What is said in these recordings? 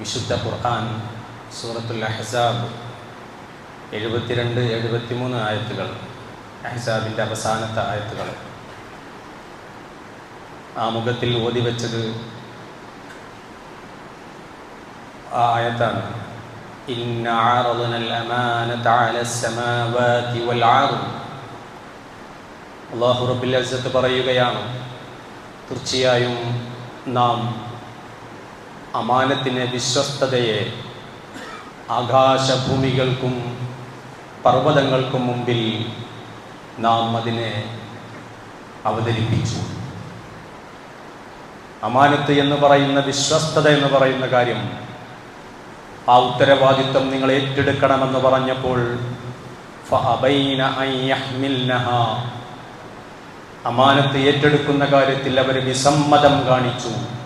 വിശുദ്ധ ഖുർആൻ സൂറത്തുൽ അഹ്സാബ് എഴുപത്തിരണ്ട് എഴുപത്തിമൂന്ന് ആയത്തുകൾ അഹ്സാബിൻ്റെ അവസാനത്തെ ആയത്തുകൾ ആ മുഖത്തിൽ ഓതി വെച്ചത് ആ ആയത്താണ് إن عرضنا الأمانة على السماوات والأرض അള്ളാഹു റബ്ബിൽ അസത്ത് പറയുകയാണ് തീർച്ചയായും നാം അമാനത്തിന് വിശ്വസ്തതയെ ആകാശഭൂമികൾക്കും പർവതങ്ങൾക്കും മുമ്പിൽ നാം അതിനെ അവതരിപ്പിച്ചു അമാനത്ത് എന്ന് പറയുന്ന വിശ്വസ്തത എന്ന് പറയുന്ന കാര്യം ആ ഉത്തരവാദിത്വം നിങ്ങൾ ഏറ്റെടുക്കണമെന്ന് പറഞ്ഞപ്പോൾ. അമാനത്ത് ഏറ്റെടുക്കുന്ന കാര്യത്തിൽ അവർ വിസമ്മതം കാണിച്ചു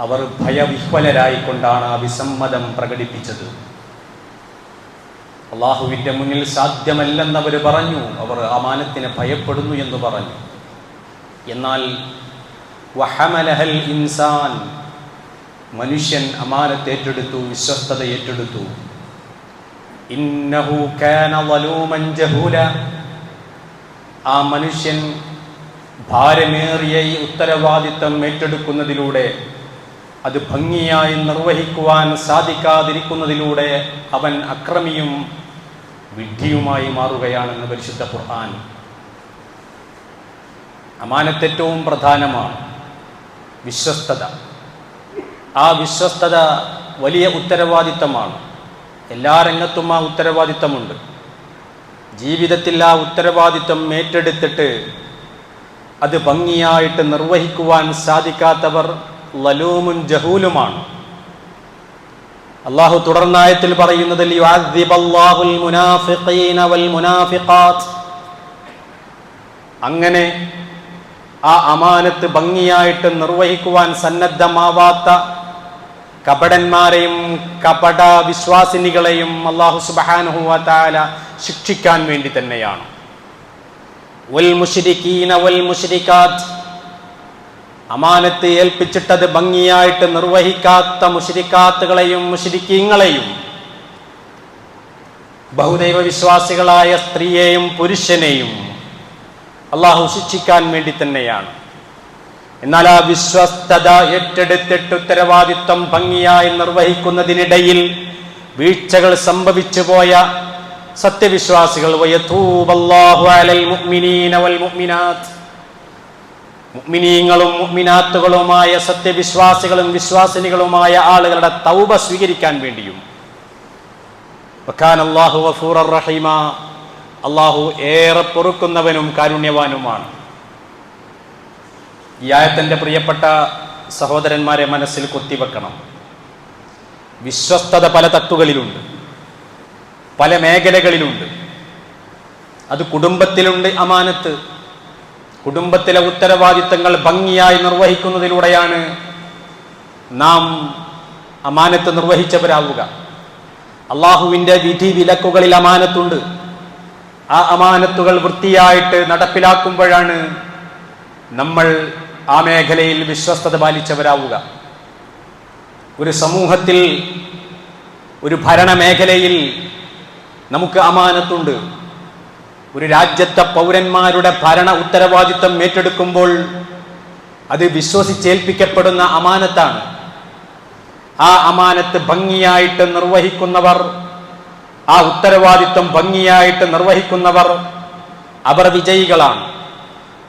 അവർ ഭയവിഹ്വലരായിക്കൊണ്ടാണ് ആ വിസമ്മതം പ്രകടിപ്പിച്ചത്. അള്ളാഹുവിന്റെ മുന്നിൽ സാധ്യമല്ലെന്നവർ പറഞ്ഞു. അവർ അമാനത്തിനെ ഭയപ്പെടുന്നു എന്ന് പറഞ്ഞു. എന്നാൽ വഹമലഹൽ ഇൻസാൻ മനുഷ്യൻ അമാനത്ത് ഏറ്റെടുത്തു വിശ്വസ്തത ഏറ്റെടുത്തു ഇന്നഹു കാന വലൂമൻ ജഹൂല. ആ മനുഷ്യൻ ഭാരമേറിയ ഈ ഉത്തരവാദിത്തം ഏറ്റെടുക്കുന്നതിലൂടെ അത് ഭംഗിയായി നിർവഹിക്കുവാൻ സാധിക്കാതിരിക്കുന്നതിലൂടെ അവൻ അക്രമിയും വിഡ്ഢിയുമായി മാറുകയാണെന്ന് പരിശുദ്ധ ഖുർആൻ അമാനത്തേറ്റവും പ്രധാനമാണ്. വിശ്വസ്തത. ആ വിശ്വസ്തത വലിയ ഉത്തരവാദിത്തമാണ്. എല്ലാ രംഗത്തും ആ ഉത്തരവാദിത്തമുണ്ട്. ജീവിതത്തിൽ ആ ഉത്തരവാദിത്തം ഏറ്റെടുത്തിട്ട് അത് ഭംഗിയായിട്ട് നിർവഹിക്കുവാൻ സാധിക്കാത്തവർ ലലൂമുൻ ജഹൂലുമാണ്. അള്ളാഹു തുടർന്നായത്തിൽ പറയുന്നത് ലിയുഅദ്ദിബല്ലാഹുൽ മുനാഫിഖീന വൽ മുനാഫിഖാത്ത്. അങ്ങനെ ആ അമാനത്ത് ഭംഗിയായിട്ട് നിർവഹിക്കുവാൻ സന്നദ്ധമാവാത്ത കപടന്മാരെയും കപട വിശ്വാസിനികളെയും അള്ളാഹു സുബാനുഹുവാല ശിക്ഷിക്കാൻ വേണ്ടി തന്നെയാണ്. അമാനത്ത് ഏൽപ്പിച്ചിട്ടത് ഭംഗിയായിട്ട് നിർവഹിക്കാത്ത മുഷിരിക്കാത്തുകളെയും മുഷിരിക്കീങ്ങളെയും ബഹുദൈവ വിശ്വാസികളായ സ്ത്രീയെയും പുരുഷനെയും അള്ളാഹു ശിക്ഷിക്കാൻ വേണ്ടി തന്നെയാണ്. എന്നാൽ ആ വിശ്വസ്തത ഏറ്റെടുത്തിട്ട് ഉത്തരവാദിത്വം ഭംഗിയായി നിർവഹിക്കുന്നതിനിടയിൽ വീഴ്ചകൾ സംഭവിച്ചു പോയ സത്യവിശ്വാസികൾ മുഅ്മിനാത്തുകളുമായ സത്യവിശ്വാസികളും വിശ്വാസിനികളുമായ ആളുകളുടെ തൗബ സ്വീകരിക്കാൻ വേണ്ടിയും. അള്ളാഹു ഏറെ പൊറുക്കുന്നവനും കാരുണ്യവാനുമാണ്. ഈ പ്രിയപ്പെട്ട സഹോദരന്മാരെ മനസ്സിൽ കൊത്തിവെക്കണം. വിശ്വസ്തത പല തട്ടുകളിലുണ്ട്. പല മേഖലകളിലുണ്ട്. അത് കുടുംബത്തിലുണ്ട് അമാനത്ത്. കുടുംബത്തിലെ ഉത്തരവാദിത്തങ്ങൾ ഭംഗിയായി നിർവഹിക്കുന്നതിലൂടെയാണ് നാം അമാനത്ത് നിർവഹിച്ചവരാവുക. അള്ളാഹുവിന്റെ വിധി വിലക്കുകളിൽ അമാനത്തുണ്ട്. ആ അമാനത്തുകൾ വൃത്തിയായിട്ട് നടപ്പിലാക്കുമ്പോഴാണ് നമ്മൾ ആ മേഖലയിൽ വിശ്വസ്തത പാലിച്ചവരാവുക. ഒരു സമൂഹത്തിൽ ഒരു ഭരണ മേഖലയിൽ നമുക്ക് അമാനത്തുണ്ട്. ഒരു രാജ്യത്തെ പൗരന്മാരുടെ ഭരണ ഉത്തരവാദിത്തം ഏറ്റെടുക്കുമ്പോൾ അത് വിശ്വസിച്ചേൽപ്പിക്കപ്പെടുന്ന അമാനത്താണ്. ആ അമാനത്ത് ഭംഗിയായിട്ട് നിർവഹിക്കുന്നവർ ആ ഉത്തരവാദിത്വം ഭംഗിയായിട്ട് നിർവഹിക്കുന്നവർ അവർ വിജയികളാണ്.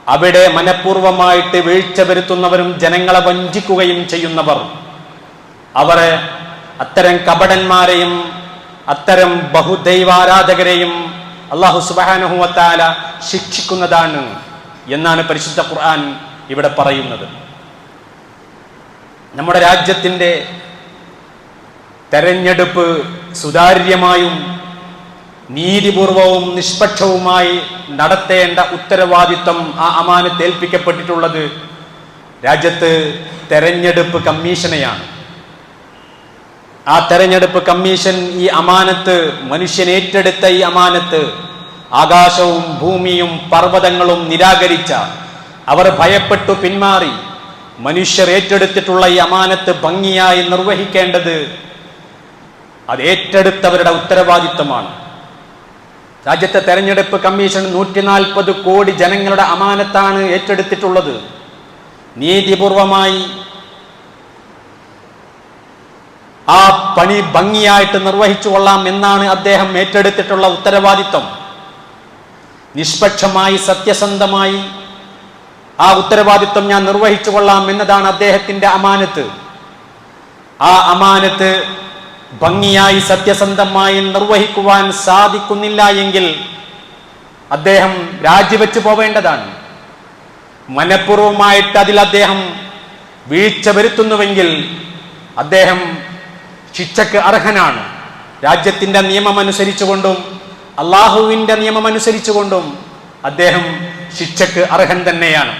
അവിടെ മനഃപൂർവമായിട്ട് വീഴ്ച വരുത്തുന്നവരും ജനങ്ങളെ വഞ്ചിക്കുകയും ചെയ്യുന്നവർ. അവരെ അത്തരം കപടന്മാരെയും അത്തരം ബഹുദൈവാരാധകരെയും അള്ളാഹു സുബാനുഹുവത്താല ശിക്ഷിക്കുന്നതാണ് എന്നാണ് പരിശുദ്ധ ഖുർആൻ ഇവിടെ പറയുന്നത്. നമ്മുടെ രാജ്യത്തിന്റെ തെരഞ്ഞെടുപ്പ് സുതാര്യമായും നീതിപൂർവവും നിഷ്പക്ഷവുമായി നടത്തേണ്ട ഉത്തരവാദിത്വം ആ അമാനത്ത് ഏൽപ്പിക്കപ്പെട്ടിട്ടുള്ളത് രാജ്യത്ത് തെരഞ്ഞെടുപ്പ് കമ്മീഷനെയാണ്. ആ തെരഞ്ഞെടുപ്പ് കമ്മീഷൻ ഈ അമാനത്ത് മനുഷ്യൻ ഏറ്റെടുത്ത ഈ അമാനത്ത് ആകാശവും ഭൂമിയും പർവതങ്ങളും നിരാകരിച്ച അവർ ഭയപ്പെട്ടു പിന്മാറി. മനുഷ്യർ ഏറ്റെടുത്തിട്ടുള്ള ഈ അമാനത്ത് ഭംഗിയായി നിർവഹിക്കേണ്ടത് അത് ഏറ്റെടുത്തവരുടെ ഉത്തരവാദിത്തമാണ് രാജ്യത്തെ തെരഞ്ഞെടുപ്പ് കമ്മീഷൻ നൂറ്റി നാൽപ്പത് കോടി ജനങ്ങളുടെ അമാനത്താണ് ഏറ്റെടുത്തിട്ടുള്ളത്. നീതിപൂർവമായി ആ പണി ഭംഗിയായിട്ട് നിർവഹിച്ചു കൊള്ളാം എന്നാണ് അദ്ദേഹം ഏറ്റെടുത്തിട്ടുള്ള ഉത്തരവാദിത്വം. നിഷ്പക്ഷമായി സത്യസന്ധമായി ആ ഉത്തരവാദിത്വം ഞാൻ നിർവഹിച്ചു കൊള്ളാം എന്നതാണ് അദ്ദേഹത്തിന്റെ അമാനത്ത്. ആ അമാനത്ത് ഭംഗിയായി സത്യസന്ധമായി നിർവഹിക്കുവാൻ സാധിക്കുന്നില്ല എങ്കിൽ അദ്ദേഹം രാജിവെച്ചു പോവേണ്ടതാണ്. മനഃപൂർവമായിട്ട് അതിൽ അദ്ദേഹം വീഴ്ച വരുത്തുന്നുവെങ്കിൽ അദ്ദേഹം ശിക്ഷക്ക് അർഹനാണ്. രാജ്യത്തിന്റെ നിയമമനുസരിച്ചുകൊണ്ടും നിയമം അനുസരിച്ചുകൊണ്ടും അദ്ദേഹം ശിക്ഷക്ക് അർഹൻ തന്നെയാണ്.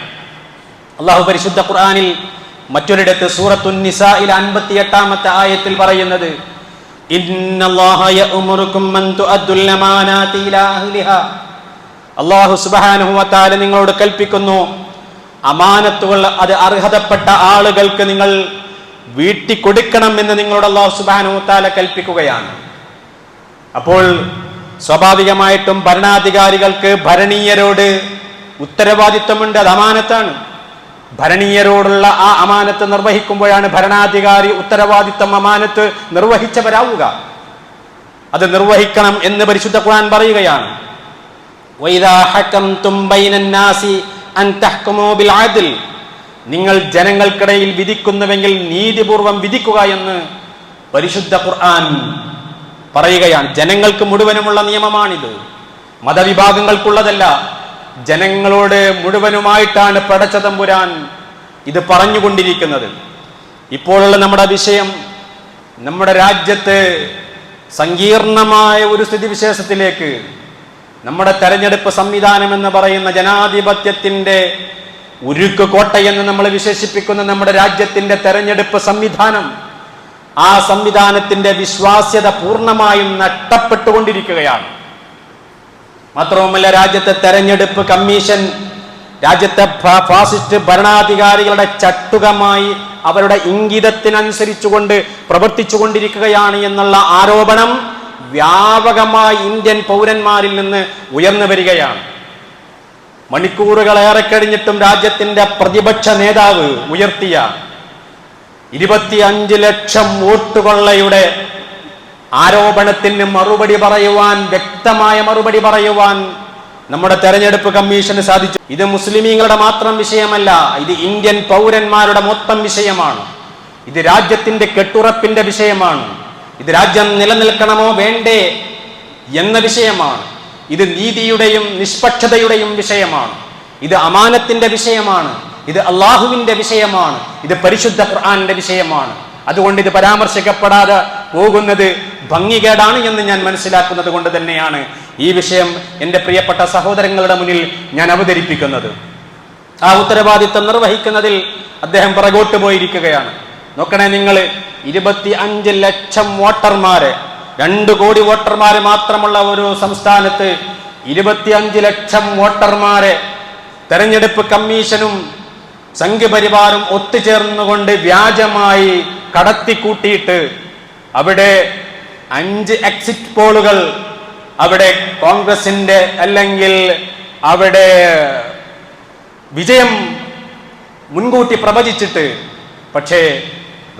അള്ളാഹു പരിശുദ്ധ ഖുർആാനിൽ മറ്റൊരിടത്ത് സൂറത്തു നിസായിൽ അൻപത്തി എട്ടാമത്തെ ആയത്തിൽ പറയുന്നത് അള്ളാഹു സുബ്ഹാനഹു വതആല നിങ്ങളോട് കൽപ്പിക്കുന്നു അമാനത്തുകൾ അത് അർഹതപ്പെട്ട ആളുകൾക്ക് നിങ്ങൾ വീട്ടി കൊടുക്കണം എന്ന് നിങ്ങളോട് അള്ളാഹു സുബ്ഹാനഹു വതആല കൽപ്പിക്കുകയാണ് അപ്പോൾ സ്വാഭാവികമായിട്ടും ഭരണാധികാരികൾക്ക് ഭരണീയരോട് ഉത്തരവാദിത്വമുണ്ട് അത് അമാനത്താണ് ഭരണീയരോടുള്ള ആ അമാനത്ത് നിർവഹിക്കുമ്പോഴാണ് ഭരണാധികാരി ഉത്തരവാദിത്വം അമാനത്ത് നിർവഹിച്ചവരാവുക അത് നിർവഹിക്കണം എന്ന് പരിശുദ്ധ ഖുർആൻ പറയുകയാണ് وَإِذَا حَكَمْتُمْ بَيْنَ النَّاسِ أَن تَحْكُمُوا بِالْعَدْلِ നിങ്ങൾ ജനങ്ങൾക്കിടയിൽ വിധിക്കുന്നുവെങ്കിൽ നീതിപൂർവം വിധിക്കുക എന്ന് പരിശുദ്ധ ഖുർആൻ പറയുകയാണ്. ജനങ്ങൾക്ക് മുഴുവനുമുള്ള നിയമമാണിത്. മതവിഭാഗങ്ങൾക്കുള്ളതല്ല. ജനങ്ങളോട് മുഴുവനുമായിട്ടാണ് പടച്ചതമ്പുരാൻ ഇത് പറഞ്ഞുകൊണ്ടിരിക്കുന്നത്. ഇപ്പോഴുള്ള നമ്മുടെ വിഷയം നമ്മുടെ രാജ്യത്ത് സങ്കീർണമായ ഒരു സ്ഥിതിവിശേഷത്തിലേക്ക് നമ്മുടെ തെരഞ്ഞെടുപ്പ് സംവിധാനം എന്ന് പറയുന്ന ജനാധിപത്യത്തിന്റെ ഉരുക്ക് കോട്ടയെന്ന് നമ്മൾ വിശേഷിപ്പിക്കുന്ന നമ്മുടെ രാജ്യത്തിന്റെ തെരഞ്ഞെടുപ്പ് സംവിധാനം ആ സംവിധാനത്തിന്റെ വിശ്വാസ്യത പൂർണമായും നഷ്ടപ്പെട്ടുകൊണ്ടിരിക്കുകയാണ്. മാത്രവുമല്ല രാജ്യത്തെ തെരഞ്ഞെടുപ്പ് കമ്മീഷൻ രാജ്യത്തെ ഫാസിസ്റ്റ് ഭരണാധികാരികളുടെ ചട്ടുകമായി അവരുടെ ഇംഗിതത്തിനനുസരിച്ചുകൊണ്ട് പ്രവർത്തിച്ചു കൊണ്ടിരിക്കുകയാണ് എന്നുള്ള ആരോപണം വ്യാപകമായി ഇന്ത്യൻ പൗരന്മാരിൽ നിന്ന് ഉയർന്നു വരികയാണ്. മണിക്കൂറുകളേറെ കഴിഞ്ഞിട്ടും രാജ്യത്തിന്റെ പ്രതിപക്ഷ നേതാവ് ഉയർത്തിയ ഇരുപത്തിയഞ്ച് ലക്ഷം വോട്ട് വോട്ടുകൊള്ളയുടെ ആരോപണത്തിന് മറുപടി പറയുവാൻ വ്യക്തമായ മറുപടി പറയുവാൻ നമ്മുടെ തെരഞ്ഞെടുപ്പ് കമ്മീഷന് സാധിച്ചു. ഇത് മുസ്ലിമീങ്ങളുടെ മാത്രം വിഷയമല്ല ഇത് ഇന്ത്യൻ പൗരന്മാരുടെ മൊത്തം വിഷയമാണ്. ഇത് രാജ്യത്തിന്റെ കെട്ടുറപ്പിന്റെ വിഷയമാണ്. ഇത് രാജ്യം നിലനിൽക്കണമോ വേണ്ടേ എന്ന വിഷയമാണ്. ഇത് നീതിയുടെയും നിഷ്പക്ഷതയുടെയും വിഷയമാണ്. ഇത് അമാനത്തിന്റെ വിഷയമാണ്. ഇത് അള്ളാഹുവിന്റെ വിഷയമാണ്. ഇത് പരിശുദ്ധ ഖുർആാന്റെ വിഷയമാണ്. അതുകൊണ്ട് ഇത് പരാമർശിക്കപ്പെടാതെ പോകുന്നത് ഭംഗികേടാണ് എന്ന് ഞാൻ മനസ്സിലാക്കുന്നത് കൊണ്ട് തന്നെയാണ് ഈ വിഷയം എന്റെ പ്രിയപ്പെട്ട സഹോദരങ്ങളുടെ മുന്നിൽ ഞാൻ അവതരിപ്പിക്കുന്നത്. ആ ഉത്തരവാദിത്വം നിർവഹിക്കുന്നതിൽ അദ്ദേഹം പുറകോട്ട് പോയിരിക്കുകയാണ്. നോക്കണേ നിങ്ങൾ ഇരുപത്തി അഞ്ച് ലക്ഷം വോട്ടർമാരെ രണ്ട് കോടി വോട്ടർമാരെ മാത്രമുള്ള ഒരു സംസ്ഥാനത്ത് ഇരുപത്തിയഞ്ച് ലക്ഷം വോട്ടർമാരെ തെരഞ്ഞെടുപ്പ് കമ്മീഷനും സംഘപരിവാറും ഒത്തുചേർന്നുകൊണ്ട് വ്യാജമായി കടത്തിക്കൂട്ടിയിട്ട് അവിടെ അഞ്ച് എക്സിറ്റ് പോളുകൾ അവിടെ കോൺഗ്രസിന്റെ അല്ലെങ്കിൽ അവിടെ വിജയം മുൻകൂട്ടി പ്രവചിച്ചിട്ട്. പക്ഷേ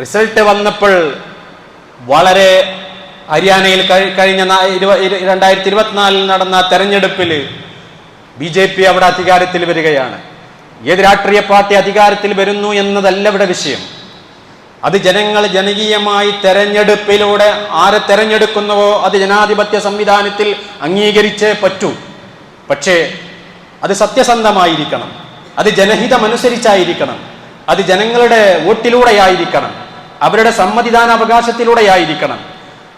റിസൾട്ട് വന്നപ്പോൾ വളരെ ഹരിയാനയിൽ കഴിഞ്ഞ രണ്ടായിരത്തി ഇരുപത്തിനാലിൽ നടന്ന തെരഞ്ഞെടുപ്പിൽ ബി ജെ പി അവിടെ അധികാരത്തിൽ വരികയാണ്. ഏത് രാഷ്ട്രീയ പാർട്ടി അധികാരത്തിൽ വരുന്നു എന്നതല്ല ഇവിടെ വിഷയം. അത് ജനങ്ങൾ ജനകീയമായി തെരഞ്ഞെടുപ്പിലൂടെ ആരെ തെരഞ്ഞെടുക്കുന്നുവോ അത് ജനാധിപത്യ സംവിധാനത്തിൽ അംഗീകരിച്ചേ പറ്റൂ. പക്ഷേ അത് സത്യസന്ധമായിരിക്കണം. അത് ജനഹിതമനുസരിച്ചായിരിക്കണം. അത് ജനങ്ങളുടെ വോട്ടിലൂടെയായിരിക്കണം. അവരുടെ സമ്മതിദാനാവകാശത്തിലൂടെയായിരിക്കണം.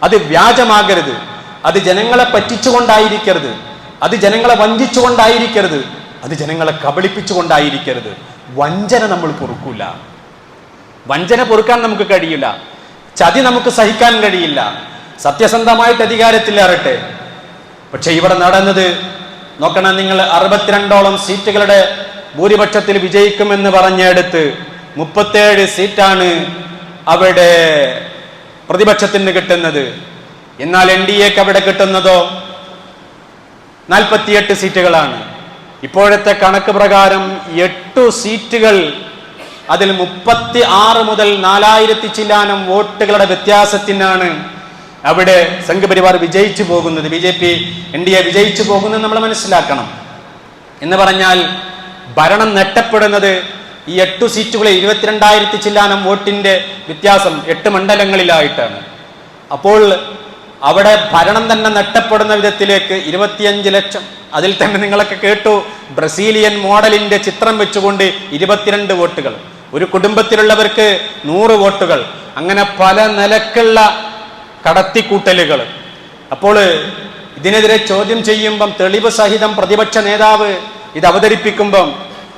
അത് വ്യാജമാകരുത്. അത് ജനങ്ങളെ പറ്റിച്ചുകൊണ്ടായിരിക്കരുത്. അത് ജനങ്ങളെ വഞ്ചിച്ചുകൊണ്ടായിരിക്കരുത്. അത് ജനങ്ങളെ കബളിപ്പിച്ചുകൊണ്ടായിരിക്കരുത്. വഞ്ചന നമ്മൾ പൊറുക്കൂല. വഞ്ചന പൊറുക്കാൻ നമുക്ക് കഴിയില്ല. ചതി നമുക്ക് സഹിക്കാൻ കഴിയില്ല. സത്യസന്ധമായിട്ട് അധികാരത്തിലേറട്ടെ പക്ഷെ ഇവിടെ നടന്നത് നോക്കണം നിങ്ങൾ അറുപത്തിരണ്ടോളം സീറ്റുകളുടെ ഭൂരിപക്ഷത്തിൽ വിജയിക്കുമെന്ന് പറഞ്ഞെടുത്ത് മുപ്പത്തേഴ് സീറ്റാണ് അവിടെ പ്രതിപക്ഷത്തിന് കിട്ടുന്നത്. എന്നാൽ എൻ ഡി എക്ക് അവിടെ കിട്ടുന്നതോ? നാൽപ്പത്തിയെട്ട് സീറ്റുകളാണ്. ഇപ്പോഴത്തെ കണക്ക് പ്രകാരം എട്ടു സീറ്റുകൾ അതിൽ മുപ്പത്തി ആറ് മുതൽ നാലായിരത്തി ചില്ലാനം വോട്ടുകളുടെ വ്യത്യാസത്തിനാണ് അവിടെ സംഘപരിവാർ വിജയിച്ചു പോകുന്നത്. B J P N D A വിജയിച്ചു പോകുന്നത് നമ്മൾ മനസ്സിലാക്കണം. എന്ന് പറഞ്ഞാൽ ഭരണം നെട്ടപ്പെടുന്നത് ഈ എട്ടു സീറ്റുകളിൽ ഇരുപത്തിരണ്ടായിരത്തി ചില്ലാനം വോട്ടിന്റെ വ്യത്യാസം എട്ട് മണ്ഡലങ്ങളിലായിട്ടാണ്. അപ്പോൾ അവിടെ ഭരണം തന്നെ നഷ്ടപ്പെടുന്ന വിധത്തിലേക്ക് ഇരുപത്തിയഞ്ച് ലക്ഷം അതിൽ തന്നെ നിങ്ങളൊക്കെ കേട്ടു ബ്രസീലിയൻ മോഡലിന്റെ ചിത്രം വെച്ചുകൊണ്ട് ഇരുപത്തിരണ്ട് വോട്ടുകൾ. ഒരു കുടുംബത്തിലുള്ളവർക്ക് നൂറ് വോട്ടുകൾ. അങ്ങനെ പല നിലക്കുള്ള കടത്തിക്കൂട്ടലുകൾ. അപ്പോൾ ഇതിനെതിരെ ചോദ്യം ചെയ്യുമ്പം തെളിവ് സഹിതം പ്രതിപക്ഷ നേതാവ് ഇത് അവതരിപ്പിക്കുമ്പം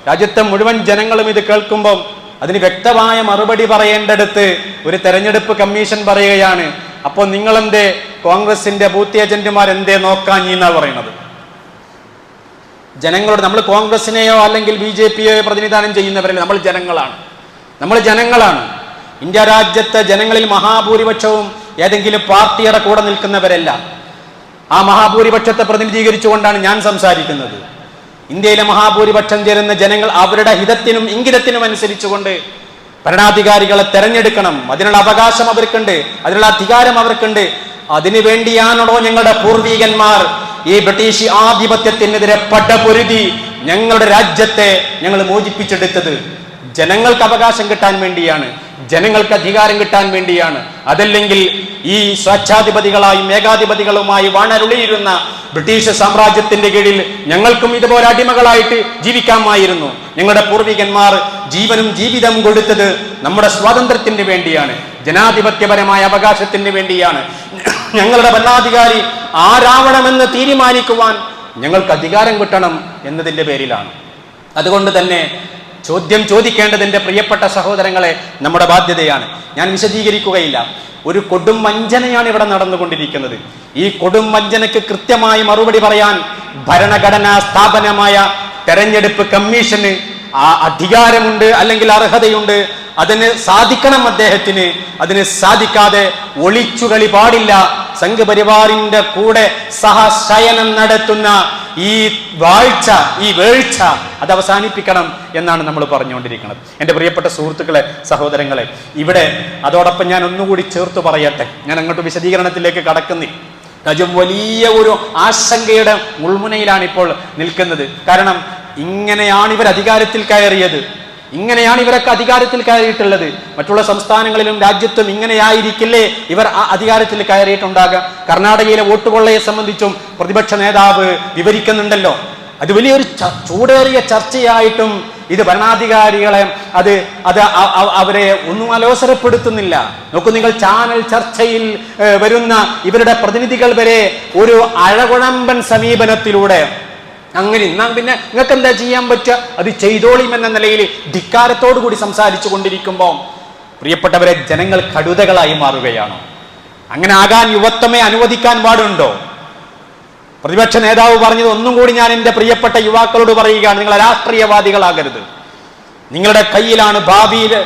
രാജ്യത്തെ മുഴുവൻ ജനങ്ങളും ഇത് കേൾക്കുമ്പം അതിന് വ്യക്തമായ മറുപടി പറയേണ്ടടുത്ത് ഒരു തെരഞ്ഞെടുപ്പ് കമ്മീഷൻ പറയുകയാണ് അപ്പോൾ നിങ്ങളെന്തേ കോൺഗ്രസിന്റെ ബൂത്ത് ഏജന്റുമാർ എന്തേ നോക്കാൻ എന്നാ പറയുന്നത് ജനങ്ങളോട് നമ്മൾ കോൺഗ്രസിനെയോ അല്ലെങ്കിൽ ബി ജെ പിയെയോ പ്രതിനിധാനം ചെയ്യുന്നവരല്ല നമ്മൾ ജനങ്ങളാണ്. നമ്മൾ ജനങ്ങളാണ്. ഇന്ത്യ രാജ്യത്തെ ജനങ്ങളിൽ മഹാഭൂരിപക്ഷവും ഏതെങ്കിലും പാർട്ടിയുടെ കൂടെ നിൽക്കുന്നവരല്ല. ആ മഹാഭൂരിപക്ഷത്തെ പ്രതിനിധീകരിച്ചുകൊണ്ടാണ് ഞാൻ സംസാരിക്കുന്നത്. ഇന്ത്യയിലെ മഹാഭൂരിപക്ഷം ചേരുന്ന ജനങ്ങൾ അവരുടെ ഹിതത്തിനും ഇംഗിതത്തിനും അനുസരിച്ചുകൊണ്ട് ഭരണാധികാരികളെ തെരഞ്ഞെടുക്കണം. അതിനുള്ള അവകാശം അവർക്കുണ്ട്. അതിനുള്ള അധികാരം അവർക്കുണ്ട്. അതിനു വേണ്ടിയാണോ ഞങ്ങളുടെ പൂർവീകന്മാർ ഈ ബ്രിട്ടീഷ് ആധിപത്യത്തിനെതിരെ പടപൊരുതി ഞങ്ങളുടെ രാജ്യത്തെ ഞങ്ങൾ മോചിപ്പിച്ചെടുത്തത്. ജനങ്ങൾക്ക് അവകാശം കിട്ടാൻ വേണ്ടിയാണ്. ജനങ്ങൾക്ക് അധികാരം കിട്ടാൻ വേണ്ടിയാണ്. അതല്ലെങ്കിൽ ഈ സ്വച്ഛാധിപതികളായും ഏകാധിപതികളുമായി വാണരുളിയിരുന്ന ബ്രിട്ടീഷ് സാമ്രാജ്യത്തിന്റെ കീഴിൽ ഞങ്ങൾക്കും ഇതുപോലെ അടിമകളായിട്ട് ജീവിക്കാമായിരുന്നു. ഞങ്ങളുടെ പൂർവികന്മാർ ജീവനും ജീവിതം കൊടുത്തത് നമ്മുടെ സ്വാതന്ത്ര്യത്തിന് വേണ്ടിയാണ്. ജനാധിപത്യപരമായ അവകാശത്തിന് വേണ്ടിയാണ്. ഞങ്ങളുടെ ഭരണാധികാരി ആരാവണമെന്ന് തീരുമാനിക്കുവാൻ ഞങ്ങൾക്ക് അധികാരം കിട്ടണം എന്നതിന്റെ പേരിലാണ്. അതുകൊണ്ട് തന്നെ ചോദ്യം ചോദിക്കേണ്ടത് എന്റെ പ്രിയപ്പെട്ട സഹോദരങ്ങളെ നമ്മുടെ ബാധ്യതയാണ്. ഞാൻ വിശദീകരിക്കുകയില്ല. ഒരു കൊടും വഞ്ചനയാണ് ഇവിടെ നടന്നുകൊണ്ടിരിക്കുന്നത്. ഈ കൊടും വഞ്ചനയ്ക്ക് കൃത്യമായി മറുപടി പറയാൻ ഭരണഘടനാ സ്ഥാപനമായ തെരഞ്ഞെടുപ്പ് കമ്മീഷന് ആ അധികാരമുണ്ട് അല്ലെങ്കിൽ അർഹതയുണ്ട്. അതിന് സാധിക്കണം അദ്ദേഹത്തിന്. അതിന് സാധിക്കാതെ ഒളിച്ചുകളി പാടില്ല. സംഘപരിവാറിന്റെ കൂടെ സഹശയനം നടത്തുന്ന ഈ വാഴ്ച ഈ വേഴ്ച അത് അവസാനിപ്പിക്കണം എന്നാണ് നമ്മൾ പറഞ്ഞുകൊണ്ടിരിക്കുന്നത്. എന്റെ പ്രിയപ്പെട്ട സുഹൃത്തുക്കളെ സഹോദരങ്ങളെ ഇവിടെ അതോടൊപ്പം ഞാൻ ഒന്നുകൂടി ചേർത്ത് പറയട്ടെ. ഞാൻ അങ്ങോട്ട് വിശദീകരണത്തിലേക്ക് കടക്കുന്നില്ല. രാജ്യം വലിയ ഒരു ആശങ്കയുടെ ഉൾമുനയിലാണ് ഇപ്പോൾ നിൽക്കുന്നത്. കാരണം ഇങ്ങനെയാണ് ഇവർ അധികാരത്തിൽ കയറിയത്. ഇങ്ങനെയാണ് ഇവരൊക്കെ അധികാരത്തിൽ കയറിയിട്ടുള്ളത്. മറ്റുള്ള സംസ്ഥാനങ്ങളിലും രാജ്യത്തും ഇങ്ങനെയായിരിക്കില്ലേ ഇവർ ആ അധികാരത്തിൽ കയറിയിട്ടുണ്ടാകുക? കർണാടകയിലെ വോട്ട് കൊള്ളയെ സംബന്ധിച്ചും പ്രതിപക്ഷ നേതാവ് വിവരിക്കുന്നുണ്ടല്ലോ. അത് വലിയൊരു ചൂടേറിയ ചർച്ചയായിട്ടും ഇത് ഭരണാധികാരികളെ അത് അത് അവരെ ഒന്നും അലോസരപ്പെടുത്തുന്നില്ല. നോക്കൂ നിങ്ങൾ ചാനൽ ചർച്ചയിൽ വരുന്ന ഇവരുടെ പ്രതിനിധികൾ വരെ ഒരു അഴകുഴമ്പൻ സമീപനത്തിലൂടെ അങ്ങനെ ഇന്നാ പിന്നെ നിങ്ങൾക്ക് എന്താ ചെയ്യാൻ പറ്റുക? അത് ചെയ്തോളിയും എന്ന നിലയിൽ ധിക്കാരത്തോടു കൂടി സംസാരിച്ചു കൊണ്ടിരിക്കുമ്പോൾ പ്രിയപ്പെട്ടവരെ ജനങ്ങൾ കടുതകളായി മാറുകയാണ്. അങ്ങനെ ആകാൻ യുവത്വമേ അനുവദിക്കാൻ പാടുണ്ടോ? പ്രതിപക്ഷ നേതാവ് പറഞ്ഞത് ഒന്നും കൂടി ഞാൻ എന്റെ പ്രിയപ്പെട്ട യുവാക്കളോട് പറയുകയാണ്. നിങ്ങൾ രാഷ്ട്രീയവാദികളാകരുത് നിങ്ങളുടെ കയ്യിലാണ് ഭാവിയിൽ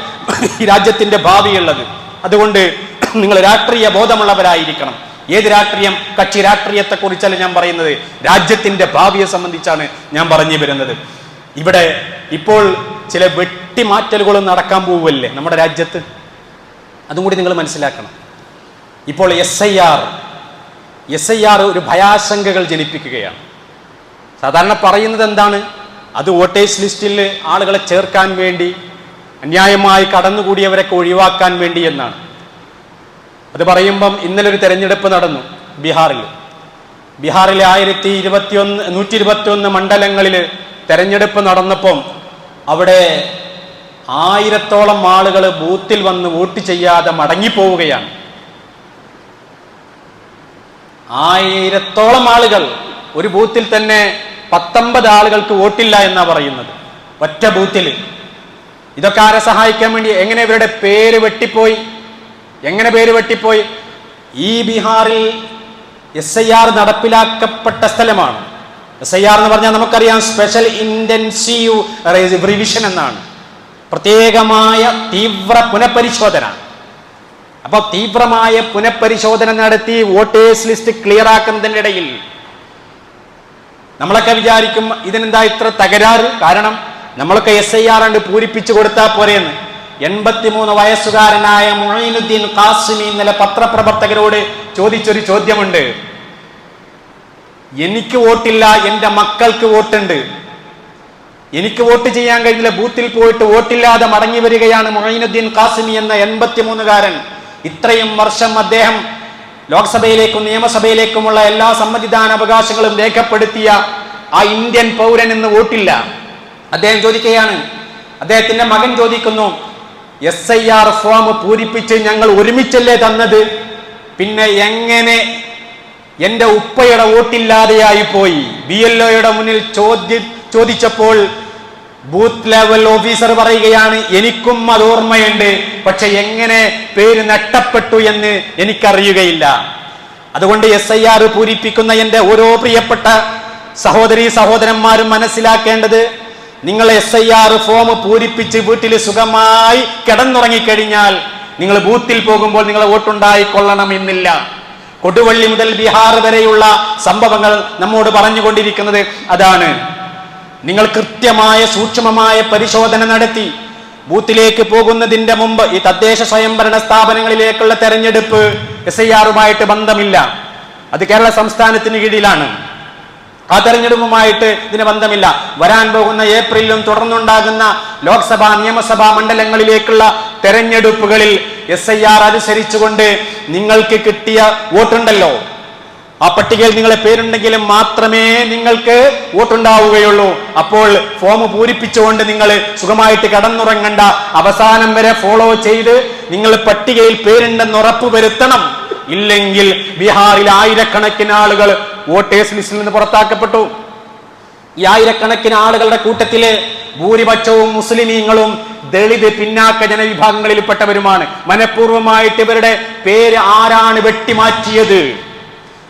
ഈ ഭാവി ഭാവിയുള്ളത്. അതുകൊണ്ട് നിങ്ങൾ രാഷ്ട്രീയ ബോധമുള്ളവരായിരിക്കണം. ഏത് രാഷ്ട്രീയം കക്ഷി രാഷ്ട്രീയത്തെ കുറിച്ചല്ല ഞാൻ പറയുന്നത്. രാജ്യത്തിന്റെ ഭാവിയെ സംബന്ധിച്ചാണ് ഞാൻ പറഞ്ഞു വരുന്നത്. ഇവിടെ ഇപ്പോൾ ചില വെട്ടിമാറ്റലുകളും നടക്കാൻ പോവുമല്ലേ നമ്മുടെ രാജ്യത്ത്? അതും കൂടി നിങ്ങൾ മനസ്സിലാക്കണം. ഇപ്പോൾ S I R S I R ഒരു ഭയാശങ്കകൾ ജനിപ്പിക്കുകയാണ്. സാധാരണ പറയുന്നത് എന്താണ്? അത് വോട്ടേഴ്സ് ലിസ്റ്റിൽ ആളുകളെ ചേർക്കാൻ വേണ്ടി അന്യായമായി കടന്നുകൂടിയവരൊക്കെ ഒഴിവാക്കാൻ വേണ്ടി എന്നാണ്. അത് പറയുമ്പം ഇന്നലെ ഒരു തെരഞ്ഞെടുപ്പ് നടന്നു ബീഹാറിൽ. ബീഹാറിലെ ആയിരത്തി ഇരുപത്തിയൊന്ന് നൂറ്റി ഇരുപത്തിയൊന്ന് മണ്ഡലങ്ങളിൽ തെരഞ്ഞെടുപ്പ് നടന്നപ്പം അവിടെ ആയിരത്തോളം ആളുകൾ ബൂത്തിൽ വന്ന് വോട്ട് ചെയ്യാതെ മടങ്ങിപ്പോവുകയാണ്. ആയിരത്തോളം ആളുകൾ ഒരു ബൂത്തിൽ തന്നെ പത്തൊമ്പത് ആളുകൾക്ക് വോട്ടില്ല എന്നാ പറയുന്നത്. ഒറ്റ ബൂത്തിൽ. ഇതൊക്കെ ആരെ സഹായിക്കാൻ വേണ്ടി എങ്ങനെ ഇവരുടെ പേര് വെട്ടിപ്പോയി? എങ്ങനെ പേര് വെട്ടിപ്പോയി? ഈ ബീഹാറിൽ എസ് ഐ ആർ നടപ്പിലാക്കപ്പെട്ട സ്ഥലമാണ്. എസ് ഐ ആർ എന്ന് പറഞ്ഞാൽ നമുക്കറിയാം സ്പെഷ്യൽ ഇന്റൻസീവ് റിവിഷൻ എന്നാണ്. പ്രത്യേകമായ തീവ്ര പുനഃപരിശോധന. അപ്പോൾ തീവ്രമായ പുനഃപരിശോധന നടത്തി വോട്ടേഴ്സ് ലിസ്റ്റ് ക്ലിയർ ആക്കുന്നതിന്റെ ഇടയിൽ നമ്മളൊക്കെ വിചാരിക്കും ഇതിനെന്താ ഇത്ര തകരാറ്? കാരണം നമ്മളൊക്കെ എസ് ഐ ആർ പൂരിപ്പിച്ചു കൊടുത്താൽ പോരെയെന്ന് എൺപത്തിമൂന്ന് വയസ്സുകാരനായ മൊയ്നുദ്ദീൻ കാസിമി ഇന്നലെ പത്രപ്രവർത്തകരോട് ചോദിച്ചൊരു ചോദ്യമുണ്ട്. എനിക്ക് വോട്ടില്ല എന്റെ മക്കൾക്ക് വോട്ടുണ്ട്. എനിക്ക് വോട്ട് ചെയ്യാൻ കഴിഞ്ഞില്ല ബൂത്തിൽ പോയിട്ട് വോട്ടില്ലാതെ മടങ്ങി വരികയാണ് മൊയ്നുദ്ദീൻ കാസിമി എന്ന എൺപത്തിമൂന്നുകാരൻ. ഇത്രയും വർഷം അദ്ദേഹം ലോക്സഭയിലേക്കും നിയമസഭയിലേക്കുമുള്ള എല്ലാ സമ്മതിദാന അവകാശങ്ങളും രേഖപ്പെടുത്തിയ ആ ഇന്ത്യൻ പൗരൻ ഇന്ന് വോട്ടില്ല. അദ്ദേഹം ചോദിക്കുകയാണ്. അദ്ദേഹത്തിന്റെ മകൻ ചോദിക്കുന്നു എസ് ഐ ആർ ഫോം പൂരിപ്പിച്ച് ഞങ്ങൾ ഒരുമിച്ചല്ലേ തന്നത്? പിന്നെ എങ്ങനെ എന്റെ ഉപ്പയുടെ വോട്ടില്ലാതെയായി പോയി? ബി എൽ ഒയുടെ മുന്നിൽ ചോദ്യ ചോദിച്ചപ്പോൾ ബൂത്ത് ലെവൽ ഓഫീസർ പറയുകയാണ് എനിക്കും അത് ഓർമ്മയുണ്ട് പക്ഷെ എങ്ങനെ പേര് നഷ്ടപ്പെട്ടു എന്ന് എനിക്കറിയുകയില്ല. അതുകൊണ്ട് എസ് ഐ ആർ പൂരിപ്പിക്കുന്ന എന്റെ ഓരോ പ്രിയപ്പെട്ട സഹോദരി സഹോദരന്മാരും മനസ്സിലാക്കേണ്ടത് നിങ്ങൾ എസ് ഐ ആർ ഫോം പൂരിപ്പിച്ച് വീട്ടിൽ സുഖമായി കിടന്നുറങ്ങിക്കഴിഞ്ഞാൽ നിങ്ങൾ ബൂത്തിൽ പോകുമ്പോൾ നിങ്ങളെ നിങ്ങൾ വോട്ടുണ്ടായിക്കൊള്ളണമെന്നില്ല കൊടുവള്ളി മുതൽ ബീഹാർ വരെയുള്ള സംഭവങ്ങൾ നമ്മോട് പറഞ്ഞുകൊണ്ടിരിക്കുന്നത് അതാണ്. നിങ്ങൾ കൃത്യമായ സൂക്ഷ്മമായ പരിശോധന നടത്തി. ബൂത്തിലേക്ക് പോകുന്നതിന്റെ മുമ്പ് ഈ തദ്ദേശ സ്വയംഭരണ സ്ഥാപനങ്ങളിലേക്കുള്ള തെരഞ്ഞെടുപ്പ് എസ് ഐ ആറുമായിട്ട് ബന്ധമില്ല. അത് കേരള സംസ്ഥാനത്തിന് കീഴിലാണ്. ആ തെരഞ്ഞെടുപ്പുമായിട്ട് ഇതിന് ബന്ധമില്ല. വരാൻ പോകുന്ന ഏപ്രിലും തുടർന്നുണ്ടാകുന്ന ലോക്സഭാ നിയമസഭാ മണ്ഡലങ്ങളിലേക്കുള്ള തെരഞ്ഞെടുപ്പുകളിൽ എസ് ഐ ആർ അനുസരിച്ചുകൊണ്ട് നിങ്ങൾക്ക് കിട്ടിയ വോട്ടുണ്ടല്ലോ. ആ പട്ടികയിൽ നിങ്ങളെ പേരുണ്ടെങ്കിലും മാത്രമേ നിങ്ങൾക്ക് വോട്ടുണ്ടാവുകയുള്ളൂ. അപ്പോൾ ഫോം പൂരിപ്പിച്ചുകൊണ്ട് നിങ്ങൾ സുഖമായിട്ട് കടന്നുറങ്ങണ്ട. അവസാനം വരെ ഫോളോ ചെയ്ത് നിങ്ങൾ പട്ടികയിൽ പേരുണ്ടെന്ന് ഉറപ്പുവരുത്തണം. ഇല്ലെങ്കിൽ ബീഹാറിൽ ആയിരക്കണക്കിന് ആളുകൾ വോട്ടേഴ്സ് ലിസ്റ്റിൽ നിന്ന് പുറത്താക്കപ്പെട്ടു. ഈ ആയിരക്കണക്കിന് ആളുകളുടെ കൂട്ടത്തിൽ ഭൂരിപക്ഷവും മുസ്ലിമീങ്ങളും ദളിത് പിന്നാക്ക ജനവിഭാഗങ്ങളിൽപ്പെട്ടവരുമാണ്. മനഃപൂർവമായിട്ട് ഇവരുടെ പേര് ആരാണ് വെട്ടിമാറ്റിയത്?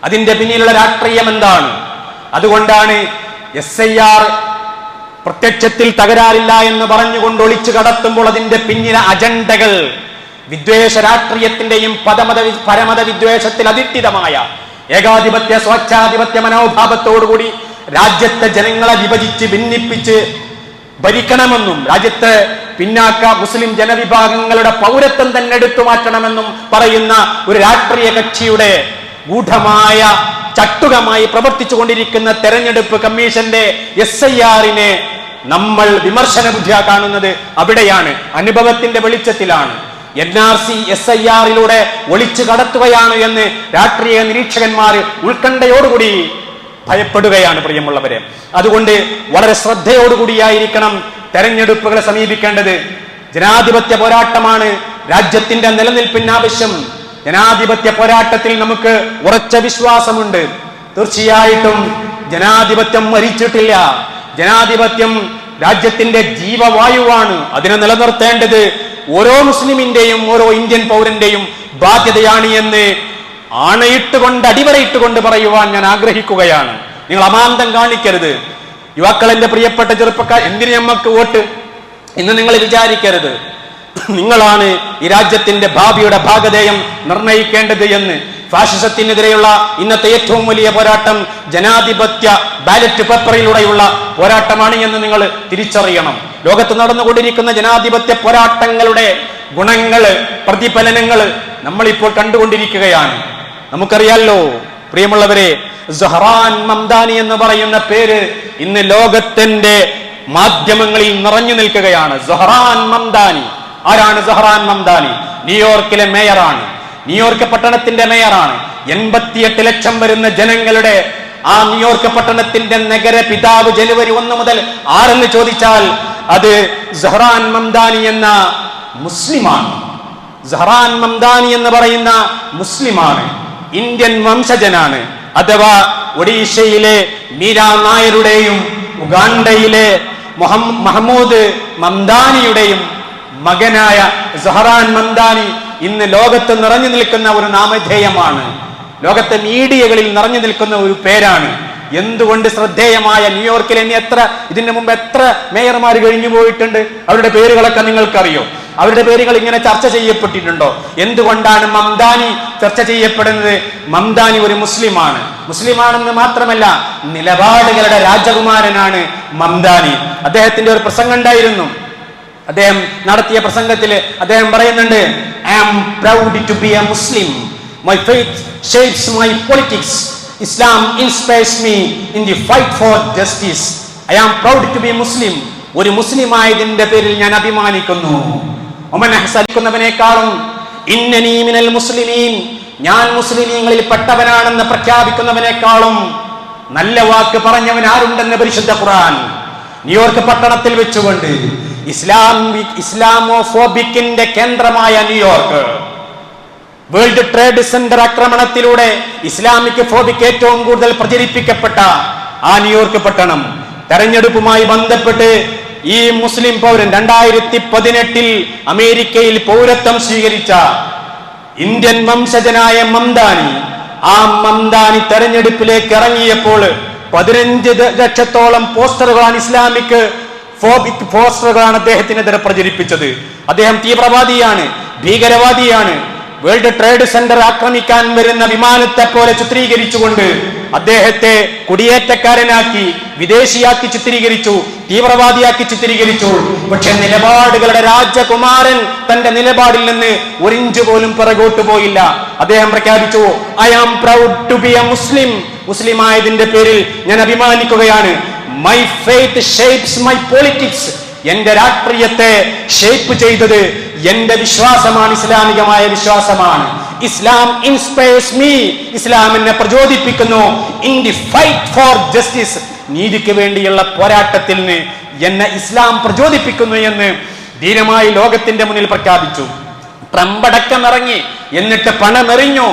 അതിന്റെ പിന്നിലുള്ള രാഷ്ട്രീയം എന്താണ്? അതുകൊണ്ടാണ് എസ് ഐ ആർ പ്രത്യക്ഷത്തിൽ തകരാറില്ല എന്ന് പറഞ്ഞുകൊണ്ട് ഒളിച്ചു കടത്തുമ്പോൾ അതിന്റെ പിന്നിലെ അജണ്ടകൾ വിദ്വേഷ രാഷ്ട്രീയത്തിന്റെയും പദമത വി- പരമത വിദ്വേഷത്തിൽ അധിഷ്ഠിതമായ ഏകാധിപത്യ സ്വേച്ഛാധിപത്യ മനോഭാവത്തോടുകൂടി രാജ്യത്തെ ജനങ്ങളെ വിഭജിച്ച് ഭിന്നിപ്പിച്ച് ഭരിക്കണമെന്നും രാജ്യത്തെ പിന്നാക്ക മുസ്ലിം ജനവിഭാഗങ്ങളുടെ പൗരത്വം തന്നെ എടുത്തു മാറ്റണമെന്നും പറയുന്ന ഒരു രാഷ്ട്രീയ കക്ഷിയുടെ ഗൂഢമായ ചട്ടുകമായി പ്രവർത്തിച്ചു കൊണ്ടിരിക്കുന്ന തെരഞ്ഞെടുപ്പ് കമ്മീഷന്റെ എസ് ഐ ആറിനെ നമ്മൾ വിമർശന ബുദ്ധിയാ കാണുന്നത് അവിടെയാണ്. അനുഭവത്തിന്റെ വെളിച്ചത്തിലാണ്. N R C S I ആറിലൂടെ ഒളിച്ചു കടത്തുകയാണ് എന്ന് രാഷ്ട്രീയ നിരീക്ഷകന്മാർ ഉത്കണ്ഠയോടുകൂടി ഭയപ്പെടുകയാണ് പ്രിയമുള്ളവരെ. അതുകൊണ്ട് വളരെ ശ്രദ്ധയോടുകൂടിയായിരിക്കണം തെരഞ്ഞെടുപ്പുകളെ സമീപിക്കേണ്ടത്. ജനാധിപത്യ പോരാട്ടമാണ് രാജ്യത്തിന്റെ നിലനിൽപ്പിന് ആവശ്യം. ജനാധിപത്യ പോരാട്ടത്തിൽ നമുക്ക് ഉറച്ച വിശ്വാസമുണ്ട്. തീർച്ചയായിട്ടും ജനാധിപത്യം മരിച്ചിട്ടില്ല. ജനാധിപത്യം രാജ്യത്തിന്റെ ജീവവായുവാണ് അതിനെ നിലനിർത്തേണ്ടത്. ഓരോ മുസ്ലിമിന്റെയും ഓരോ ഇന്ത്യൻ പൗരന്റെയും ബാധ്യതയാണ് എന്ന് ആണയിട്ടുകൊണ്ട് അടിവരയിട്ടുകൊണ്ട് പറയുവാൻ ഞാൻ ആഗ്രഹിക്കുകയാണ്. നിങ്ങൾ അമാന്തം കാണിക്കരുത്. യുവാക്കൾ എന്റെ പ്രിയപ്പെട്ട ചെറുപ്പക്കാർ എന്തിനു നമ്മക്ക് വോട്ട്? എന്ന് നിങ്ങൾ വിചാരിക്കരുത്. നിങ്ങളാണ് ഈ രാജ്യത്തിന്റെ ഭാവിയുടെ ഭാഗധേയം നിർണയിക്കേണ്ടത് എന്ന്. ഫാഷിസത്തിനെതിരെയുള്ള ഇന്നത്തെ ഏറ്റവും വലിയ പോരാട്ടം ജനാധിപത്യ ബാലറ്റ് പേപ്പറിലൂടെയുള്ള പോരാട്ടമാണ് എന്ന് നിങ്ങൾ തിരിച്ചറിയണം. ലോകത്ത് നടന്നുകൊണ്ടിരിക്കുന്ന ജനാധിപത്യ പോരാട്ടങ്ങളുടെ ഗുണങ്ങൾ പ്രതിഫലനങ്ങൾ നമ്മളിപ്പോൾ കണ്ടുകൊണ്ടിരിക്കുകയാണ്. നമുക്കറിയാലോ പ്രിയമുള്ളവരെ സഹറാൻ മംദാനി എന്ന് പറയുന്ന പേര് ഇന്ന് ലോകത്തിന്റെ മാധ്യമങ്ങളിൽ നിറഞ്ഞു നിൽക്കുകയാണ്. സഹറാൻ മംദാനി. ആരാണ് സഹറാൻ മംദാനി? ന്യൂയോർക്കിലെ മേയറാണ്. ന്യൂയോർക്ക് പട്ടണത്തിന്റെ മേയറാണ്. എൺപത്തിയെട്ട് ലക്ഷം വരുന്ന ജനങ്ങളുടെ ആ ന്യൂയോർക്ക് പട്ടണത്തിന്റെ നഗര പിതാവ് ജനുവരി ഒന്ന് മുതൽ ആരെന്ന് ചോദിച്ചാൽ അത് സഹറാൻ മംദാനി എന്ന മുസ്ലിമാണ്. സഹറാൻ മംദാനി എന്ന് പറയുന്ന മുസ്ലിമാണ്. ഇന്ത്യൻ വംശജനാണ്. അഥവാ ഒഡീഷയിലെ മീരാ നായരുടെയും ഉഗാണ്ടയിലെ മൊഹം- മഹമ്മൂദ് മംദാനിയുടെയും മകനായ സഹറാൻ മന്ദാനി ഇന്ന് ലോകത്ത് നിറഞ്ഞു നിൽക്കുന്ന ഒരു നാമധേയമാണ്. ലോകത്തെ മീഡിയകളിൽ നിറഞ്ഞു നിൽക്കുന്ന ഒരു പേരാണ്. എന്തുകൊണ്ട് ശ്രദ്ധേയമായ ന്യൂയോർക്കിൽ ഇനി എത്ര ഇതിനു മുമ്പ് എത്ര മേയർമാർ കഴിഞ്ഞു പോയിട്ടുണ്ട്? അവരുടെ പേരുകളൊക്കെ നിങ്ങൾക്കറിയോ? അവരുടെ പേരുകൾ ഇങ്ങനെ ചർച്ച ചെയ്യപ്പെട്ടിട്ടുണ്ടോ? എന്തുകൊണ്ടാണ് മംദാനി ചർച്ച ചെയ്യപ്പെടുന്നത്? മംദാനി ഒരു മുസ്ലിമാണ്. മുസ്ലിമാണെന്ന് മാത്രമല്ല നിലപാടുകളുടെ രാജകുമാരനാണ് മംദാനി അദ്ദേഹത്തിന്റെ ഒരു പ്രസംഗം ഉണ്ടായിരുന്നു. അദ്ദേഹം നടത്തിയ പ്രസംഗത്തിൽ അദ്ദേഹം പറയുന്നുണ്ട് I am proud to be a Muslim my faith shapes my politics Islam inspires me in the fight for justice I am proud to be a Muslim ഒരു മുസ്ലിം ആയതിന്റെ പേരിൽ ഞാൻ അഭിമാനിക്കുന്നു. ഒമൻ ഹസരിക്കുന്നവനേക്കാളും ഇന്നനീ മിനൽ മുസ്ലിമീൻ. ഞാൻ മുസ്ലിമീങ്ങളിൽ പെട്ടവനാണെന്ന് പ്രഖ്യാപിക്കുന്നവനേക്കാളും നല്ല വാക്ക് പറഞ്ഞവൻ ആരുണ്ടെന്ന് പരിശുദ്ധ ഖുർആൻ ന്യൂയോർക്ക് പട്ടണത്തിൽ വെച്ചുകൊണ്ട് ഇസ്ലാമിക് ഇസ്ലാമോഫോബിക്കിന്റെ കേന്ദ്രമായ New York. World Trade Center ആക്രമണത്തിലൂടെ Islamic phobic ഏറ്റവും കൂടുതൽ പ്രചരിപ്പിക്കപ്പെട്ട ആ ന്യൂയോർക്ക് പട്ടണം. തെരഞ്ഞെടുപ്പുമായി ബന്ധപ്പെട്ട് ഈ മുസ്ലിം പൗരൻ രണ്ടായിരത്തി പതിനെട്ടിൽ അമേരിക്കയിൽ പൗരത്വം സ്വീകരിച്ച ഇന്ത്യൻ വംശജനായ മംദാനി ആ മംദാനി തെരഞ്ഞെടുപ്പിലേക്ക് ഇറങ്ങിയപ്പോൾ പതിനഞ്ച് ലക്ഷത്തോളം പോസ്റ്ററുകളാണ് ഇസ്ലാമിക് ഫോബിക് പോസ്റ്ററുകളാണ് അദ്ദേഹത്തിനെതിരെ പ്രചരിപ്പിച്ചത്. അദ്ദേഹം തീവ്രവാദിയാണ് ഭീകരവാദിയാണ്. വേൾഡ് ട്രേഡ് സെന്റർ ആക്രമിക്കാൻ വരുന്ന വിമാനത്തെ പോലെ ചിത്രീകരിച്ചുകൊണ്ട് അദ്ദേഹത്തെ കുടിയേറ്റക്കാരനാക്കി വിദേശിയാക്കി ചിത്രീകരിച്ചു തീവ്രവാദിയാക്കി ചിത്രീകരിച്ചു. പക്ഷെ നിലപാടുകളുടെ രാജകുമാരൻ തന്റെ നിലപാടിൽ നിന്ന് ഒരിഞ്ച് പോലും പിറകോട്ട് പോയില്ല. അദ്ദേഹം പ്രഖ്യാപിച്ചു I am proud to be a Muslim മുസ്ലിം ആയതിന്റെ പേരിൽ ഞാൻ അഭിമാനിക്കുകയാണ്. My faith shapes my politics എന്റെ രാഷ്ട്രീയത്തെ ഷേപ്പ് ചെയ്തത് എന്റെ വിശ്വാസമാണ് ഇസ്ലാമികമായ വിശ്വാസമാണ്. ഇസ്ലാം ഇൻസ്പയേഴ്സ് മീ ഇസ്ലാം എന്നെ പ്രചോദിപ്പിക്കുന്നു. In the fight for justice നീതിക്ക് വേണ്ടിയുള്ള പോരാട്ടത്തിൽ എന്നെ ഇസ്ലാം പ്രചോദിപ്പിക്കുന്നു എന്ന് ധീരമായി ലോകത്തിന്റെ മുന്നിൽ പ്രഖ്യാപിച്ചു. ട്രംപ് അടക്കം ഇറങ്ങി എന്നിട്ട് പണമെറിഞ്ഞു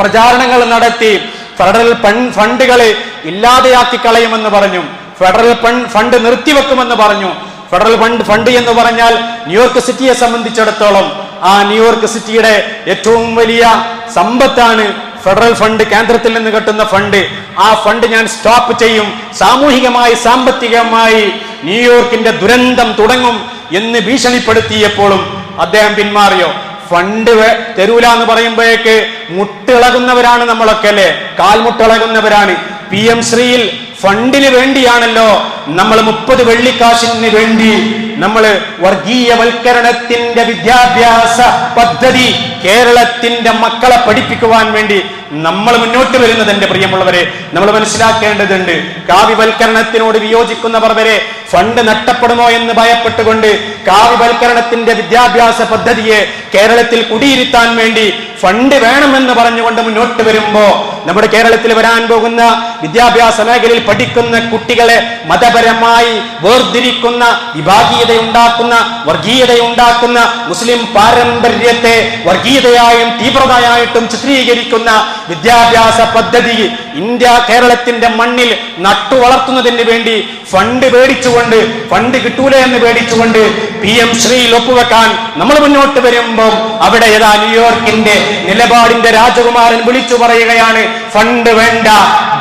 പ്രചാരണങ്ങൾ നടത്തി. ഫെഡറൽ ഫണ്ടുകളെ ഇല്ലാതെയാക്കി കളയുമെന്ന് പറഞ്ഞു. ഫെഡറൽ ഫണ്ട് നിർത്തിവെക്കുമെന്ന് പറഞ്ഞു. ഫെഡറൽ ഫണ്ട് ഫണ്ട് എന്ന് പറഞ്ഞാൽ ന്യൂയോർക്ക് സിറ്റിയെ സംബന്ധിച്ചിടത്തോളം ആ ന്യൂയോർക്ക് സിറ്റിയുടെ ഏറ്റവും വലിയ സമ്പത്താണ് ഫെഡറൽ ഫണ്ട് കേന്ദ്രത്തിൽ നിന്ന് കിട്ടുന്ന ഫണ്ട്. ആ ഫണ്ട് ഞാൻ സ്റ്റോപ്പ് ചെയ്യും. സാമൂഹികമായി സാമ്പത്തികമായി ന്യൂയോർക്കിന്റെ ദുരന്തം തുടങ്ങും എന്ന് ഭീഷണിപ്പെടുത്തിയപ്പോഴും അദ്ദേഹം പിന്മാറിയോ? ഫണ്ട് തരൂല എന്ന് പറയുമ്പോഴേക്ക് മുട്ടിളകുന്നവരാണ് നമ്മളൊക്കെ അല്ലേ? കാൽമുട്ടിളകുന്നവരാണ്. പി എം ശ്രീയിൽ ഫണ്ടിന് വേണ്ടിയാണല്ലോ നമ്മൾ മുപ്പത് വെള്ളിക്കാശിന് വേണ്ടി നമ്മൾ വർഗീയവൽക്കരണത്തിന്റെ വിദ്യാഭ്യാസ പദ്ധതി കേരളത്തിന്റെ മക്കളെ പഠിപ്പിക്കുവാൻ വേണ്ടി നമ്മൾ മുന്നോട്ട് വരുന്നത് എന്റെ പ്രിയമുള്ളവരെ നമ്മൾ മനസ്സിലാക്കേണ്ടതുണ്ട് കാവ്യവൽക്കരണത്തിനോട് വിയോജിക്കുന്നവർ വരെ ഫണ്ട് നഷ്ടപ്പെടുമോ എന്ന് ഭയപ്പെട്ടുകൊണ്ട് കാവ്യവൽക്കരണത്തിന്റെ വിദ്യാഭ്യാസ പദ്ധതിയെ കേരളത്തിൽ കുടിയിരുത്താൻ വേണ്ടി ഫണ്ട് വേണമെന്ന് പറഞ്ഞുകൊണ്ട് മുന്നോട്ട് വരുമ്പോ നമ്മുടെ കേരളത്തിൽ വരാൻ പോകുന്ന വിദ്യാഭ്യാസ മേഖലയിൽ പഠിക്കുന്ന കുട്ടികളെ മതപരമായി വേർതിരിക്കുന്ന വിഭാഗീയത ഉണ്ടാക്കുന്ന വർഗീയതയുണ്ടാക്കുന്ന മുസ്ലിം പാരമ്പര്യത്തെ വർഗീയതയായും തീവ്രതയായിട്ടും ചിത്രീകരിക്കുന്ന വിദ്യാഭ്യാസ പദ്ധതി ഇന്ത്യ കേരളത്തിന്റെ മണ്ണിൽ നട്ടു വളർത്തുന്നതിന് വേണ്ടി ഫണ്ട് പേടിച്ചുകൊണ്ട് ഫണ്ട് കിട്ടൂല എന്ന് പേടിച്ചുകൊണ്ട് പി എം ശ്രീയിൽ ഒപ്പുവെക്കാൻ നമ്മൾ മുന്നോട്ട് വരുമ്പോൾ അവിടെ ഏതാ ന്യൂയോർക്കിന്റെ നിലപാടിന്റെ രാജകുമാരൻ വിളിച്ചു പറയുകയാണ് ഫണ്ട് വേണ്ട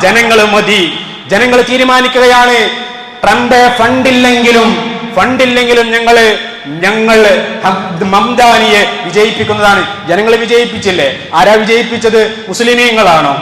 ജനങ്ങൾ മതി. ജനങ്ങൾ തീരുമാനിക്കുകയാണ് ട്രംപ് ഫണ്ടില്ലെങ്കിലും ഫണ്ടില്ലെങ്കിലും ഞങ്ങൾ ഞങ്ങൾ മംദാനിയെ വിജയിപ്പിക്കുന്നതാണ്. ജനങ്ങളെ വിജയിപ്പിച്ചില്ലേ? ആരാ വിജയിപ്പിച്ചത്? മുസ്ലിമീങ്ങളാണോ?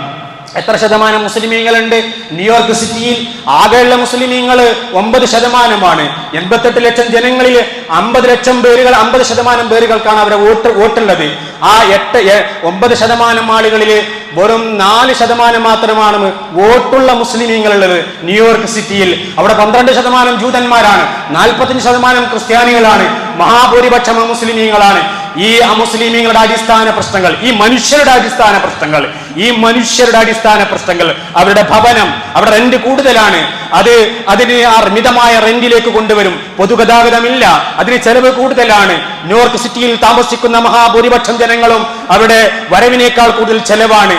എത്ര ശതമാനം മുസ്ലിമീങ്ങളുണ്ട്? ന്യൂയോർക്ക് സിറ്റിയിൽ ആകെയുള്ള മുസ്ലിമീങ്ങൾ ഒമ്പത് ശതമാനമാണ്. എൺപത്തെട്ട് ലക്ഷം ജനങ്ങളിൽ അമ്പത് ലക്ഷം പേരുകൾ അമ്പത് ശതമാനം പേരുകൾക്കാണ് അവരെ വോട്ട് വോട്ടുള്ളത്. ആ എട്ട് ഒമ്പത് ശതമാനം ആളുകളിൽ വെറും നാല് ശതമാനം മാത്രമാണ് വോട്ടുള്ള മുസ്ലിമീങ്ങളുള്ളത് ന്യൂയോർക്ക് സിറ്റിയിൽ അവിടെ പന്ത്രണ്ട് ശതമാനം ജൂതന്മാരാണ്. നാൽപ്പത്തഞ്ച് ശതമാനം ക്രിസ്ത്യാനികളാണ്. മഹാഭൂരിപക്ഷം മുസ്ലിമീങ്ങളാണ്. ഈ അമുസ്ലിമീങ്ങളുടെ അടിസ്ഥാന പ്രശ്നങ്ങൾ ഈ മനുഷ്യരുടെ അടിസ്ഥാന പ്രശ്നങ്ങൾ ഈ മനുഷ്യരുടെ അടിസ്ഥാന പ്രശ്നങ്ങൾ അവരുടെ ഭവനം അവരുടെ റെന്റ് കൂടുതലാണ്. അത് അതിന് അർമിതമായ മിതമായ റെന്റിലേക്ക് കൊണ്ടുവരും. പൊതുഗതാഗതമില്ല. അതിന് ചെലവ് കൂടുതലാണ്. ന്യൂയോർക്ക് സിറ്റിയിൽ താമസിക്കുന്ന മഹാഭൂരിപക്ഷം ജനങ്ങളും അവിടെ വരവിനേക്കാൾ കൂടുതൽ ചെലവാണ്.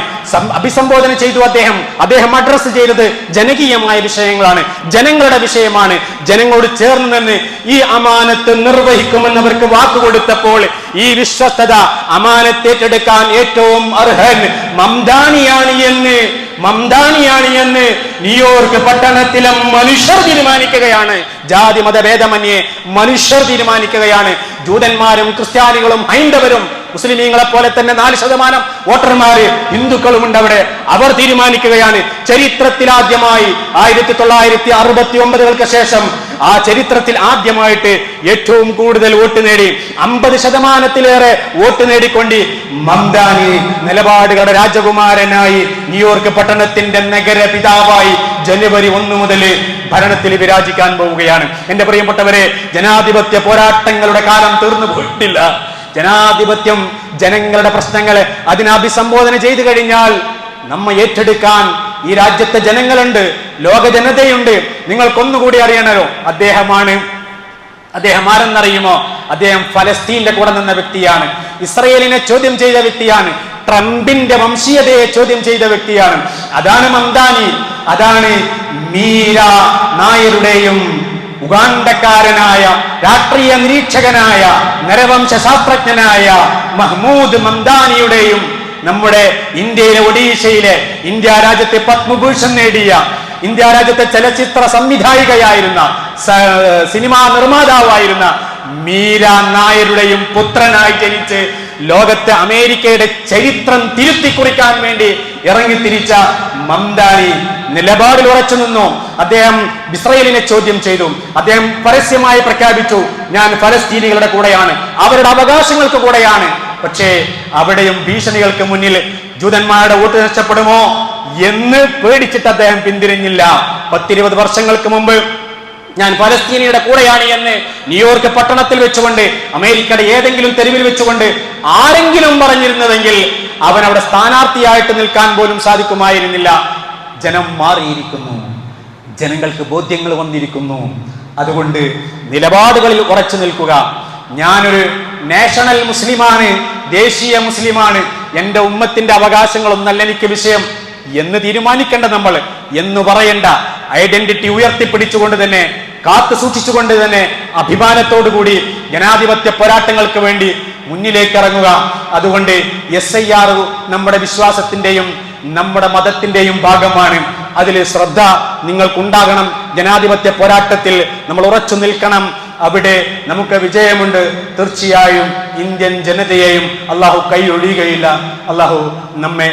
അഭിസംബോധന ചെയ്തു അദ്ദേഹം. അദ്ദേഹം അഡ്രസ് ചെയ്തത് ജനകീയമായ വിഷയങ്ങളാണ്. ജനങ്ങളുടെ വിഷയമാണ്. ജനങ്ങളോട് ചേർന്ന് നിന്ന് ഈ അമാനത്ത് നിർവഹിക്കുമെന്നവർക്ക് വാക്കുകൊടുത്തപ്പോൾ ഈ വിശ്വസ്തത അമാനത്തേറ്റെടുക്കാൻ ഏറ്റവും അർഹൻ മംദാനിയാണ് എന്ന് മംദാനിയാണ് എന്ന് ന്യൂയോർക്ക് പട്ടണത്തിലെ മനുഷ്യർ തീരുമാനിക്കുകയാണ്. ജാതി മതഭേദമന്യേ മനുഷ്യർ തീരുമാനിക്കുകയാണ്. ജൂതന്മാരും ക്രിസ്ത്യാനികളും ഹൈന്ദവരും മുസ്ലിമീങ്ങളെ പോലെ തന്നെ നാല് ശതമാനം വോട്ടർമാര് ഹിന്ദുക്കളും ഉണ്ട് അവിടെ. അവർ തീരുമാനിക്കുകയാണ്. ചരിത്രത്തിലാദ്യമായി ആയിരത്തി തൊള്ളായിരത്തി അറുപത്തി ഒമ്പതുകൾക്ക് ശേഷം ആ ചരിത്രത്തിൽ ആദ്യമായിട്ട് ഏറ്റവും കൂടുതൽ വോട്ട് നേടി അമ്പത് ശതമാനത്തിലേറെ വോട്ട് നേടിക്കൊണ്ട് മംദാനി നിലപാടുകളുടെ രാജകുമാരനായി ന്യൂയോർക്ക് പട്ടണത്തിന്റെ നഗര പിതാവായി ജനുവരി ഒന്ന് മുതൽ ഭരണത്തിൽ വിരാജിക്കാൻ പോവുകയാണ്. എന്റെ പ്രിയപ്പെട്ടവരെ ജനാധിപത്യ പോരാട്ടങ്ങളുടെ കാലം തീർന്നു പോയിട്ടില്ല. ജനാധിപത്യം ജനങ്ങളുടെ പ്രശ്നങ്ങളെ അതിനെ അഭിസംബോധന ചെയ്തു കഴിഞ്ഞാൽ നമ്മ ഏറ്റെടുക്കാൻ ഈ രാജ്യത്തെ ജനങ്ങളുണ്ട് ലോക ജനതയുണ്ട്. നിങ്ങൾക്കൊന്നുകൂടി അറിയണമല്ലോ അദ്ദേഹമാണ് അദ്ദേഹം ആരെന്നറിയുമോ? അദ്ദേഹം ഫലസ്തീന്റെ കൂടെ നിന്ന വ്യക്തിയാണ്. ഇസ്രയേലിനെ ചോദ്യം ചെയ്ത വ്യക്തിയാണ്. ട്രംപിന്റെ വംശീയതയെ ചോദ്യം ചെയ്ത വ്യക്തിയാണ്. അതാണ് മന്ദാനി. അതാണ് മീര നായരുടെയും ഉഗാണ്ടക്കാരനായ രാഷ്ട്രീയ നിരീക്ഷകനായ നരവംശ ശാസ്ത്രജ്ഞനായ മഹ്മൂദ് മംദാനിയുടെയും നമ്മുടെ ഇന്ത്യയിലെ ഒഡീഷയിലെ ഇന്ത്യ രാജ്യത്തെ പത്മഭൂഷൺ നേടിയ ഇന്ത്യ രാജ്യത്തെ ചലച്ചിത്ര സംവിധായികയായിരുന്ന സിനിമാ നിർമ്മാതാവായിരുന്ന മീര നായരുടെയും പുത്രനായി ജനിച്ച് ലോകത്തെ അമേരിക്കയുടെ ചരിത്രം തിരുത്തി കുറിക്കാൻ വേണ്ടി ഇറങ്ങി തിരിച്ച മംദാനി നിലപാടിൽ ഉറച്ചു നിന്നു. അദ്ദേഹം ഇസ്രയേലിനെ ചോദ്യം ചെയ്തു. അദ്ദേഹം പരസ്യമായി പ്രഖ്യാപിച്ചു ഞാൻ ഫലസ്തീനികളുടെ കൂടെയാണ്. അവരുടെ അവകാശങ്ങൾക്ക് കൂടെയാണ്. പക്ഷേ അവിടെയും ഭീഷണികൾക്ക് മുന്നിൽ ജൂതന്മാരുടെ വോട്ട് നഷ്ടപ്പെടുമോ എന്ന് പേടിച്ചിട്ട് അദ്ദേഹം പിന്തിരിഞ്ഞില്ല. പത്തിരുപത് വർഷങ്ങൾക്ക് മുമ്പ് ഞാൻ പലസ്തീനയുടെ കൂടെയാണ് എന്ന് ന്യൂയോർക്ക് പട്ടണത്തിൽ വെച്ചുകൊണ്ട് അമേരിക്കയുടെ ഏതെങ്കിലും തെരുവിൽ വെച്ചുകൊണ്ട് ആരെങ്കിലും പറഞ്ഞിരുന്നതെങ്കിൽ അവൻ അവിടെ സ്ഥാനാർത്ഥിയായിട്ട് നിൽക്കാൻ പോലും സാധിക്കുമായിരുന്നില്ല. ജനം മാറിയിരിക്കുന്നു. ജനങ്ങൾക്ക് ബോധ്യങ്ങൾ വന്നിരിക്കുന്നു. അതുകൊണ്ട് നിലപാടുകളിൽ ഉറച്ചു നിൽക്കുക. ഞാനൊരു നാഷണൽ മുസ്ലിമാണ് ദേശീയ മുസ്ലിമാണ്. എന്റെ ഉമ്മത്തിന്റെ അവകാശങ്ങളൊന്നല്ല എനിക്ക് വിഷയം. എന്ന് തീരുമാനിക്കേണ്ട നമ്മൾ എന്ന് പറയണ്ട. ഐഡന്റിറ്റി ഉയർത്തിപ്പിടിച്ചുകൊണ്ട് തന്നെ കാത്തു സൂക്ഷിച്ചുകൊണ്ട് തന്നെ അഭിമാനത്തോടു കൂടി ജനാധിപത്യ പോരാട്ടങ്ങൾക്ക് വേണ്ടി മുന്നിലേക്ക് ഇറങ്ങുക അതുകൊണ്ട് എസ് ഐ ആർ നമ്മുടെ വിശ്വാസത്തിന്റെയും നമ്മുടെ മതത്തിന്റെയും ഭാഗമാണ്. അതിൽ ശ്രദ്ധ നിങ്ങൾക്കുണ്ടാകണം. ജനാധിപത്യ പോരാട്ടത്തിൽ നമ്മൾ ഉറച്ചു നിൽക്കണം. അവിടെ നമുക്ക് വിജയമുണ്ട്. തീർച്ചയായും ഇന്ത്യൻ ജനതയെയും അള്ളാഹു കൈയൊഴിയുകയില്ല അള്ളാഹു നമ്മെ